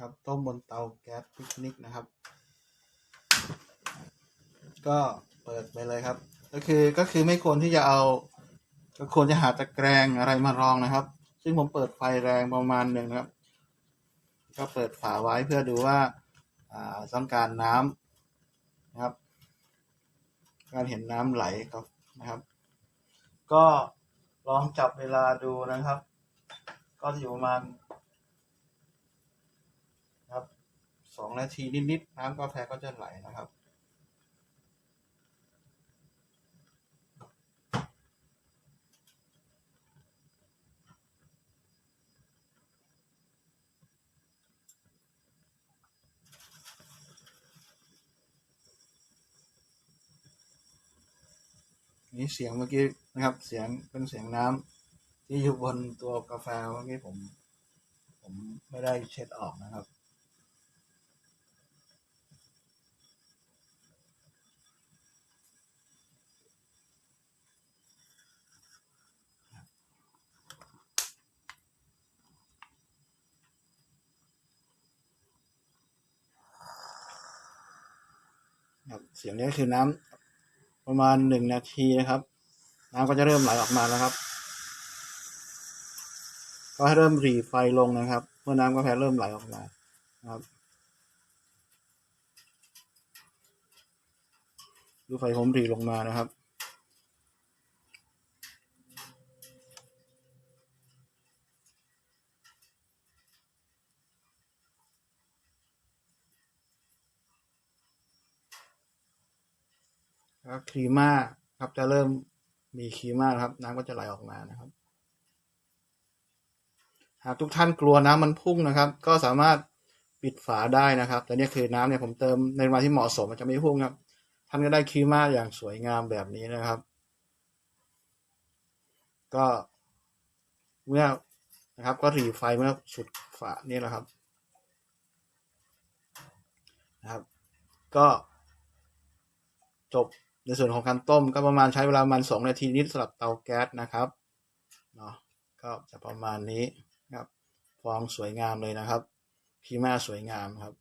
ครับต้มบนเตาแก๊สปิกนิกนะครับ ก็เปิดไปเลยครับ ก็คือก็คือไม่ควรที่จะเอา ก็ควรจะหาตะแกรงอะไรมารองนะครับ ซึ่งผมเปิดไฟแรงประมาณหนึ่งครับ ก็เปิดฝาไว้เพื่อดูว่าต้องการน้ำนะครับ การเห็นน้ำไหลก็นะครับ ก็ลองจับเวลาดูนะครับ ก็อยู่ประมาณ องนาทีนิดๆน้ำกาแฟก็จะไหลนะครับ นี่เสียงเมื่อกี้นะครับ เสียงเป็นเสียงน้ำที่อยู่บนตัวกาแฟเมื่อกี้ผม ผมไม่ได้เช็ดออกนะครับ ครับเสียงนี้ก็คือน้ำประมาณหนึ่งนาทีนะครับ น้ำก็จะเริ่มไหลออกมาแล้วครับ ก็ให้เริ่มหรีไฟลงนะครับ เมื่อน้ำกาแฟเริ่มไหลออกมาครับดูไฟผมหรีลงมานะครับ แล้วครีม่าครับจะเริ่มมีครีม่าครับ น้ำก็จะไหลออกมานะครับ หากทุกท่านกลัวน้ำมันพุ่งนะครับ ก็สามารถปิดฝาได้นะครับแต่เนี่ยคือน้ำเนี่ยผมเติมในเวลาที่เหมาะสมมันจะไม่พุ่งครับ ท่านก็ได้ครีม่าอย่างสวยงามแบบนี้นะครับ ก็เมื่อนะครับ ก็รีไฟเมื่อสุดฝานี่แหละครับนะครับ ก็จบ ในส่วนของการต้มก็ประมาณใช้เวลาประมาณสองนาทีนิดสำหรับเตาแก๊สนะครับเนาะก็จะประมาณนี้ครับฟองสวยงามเลยนะครับคีม่าสวยงามครับ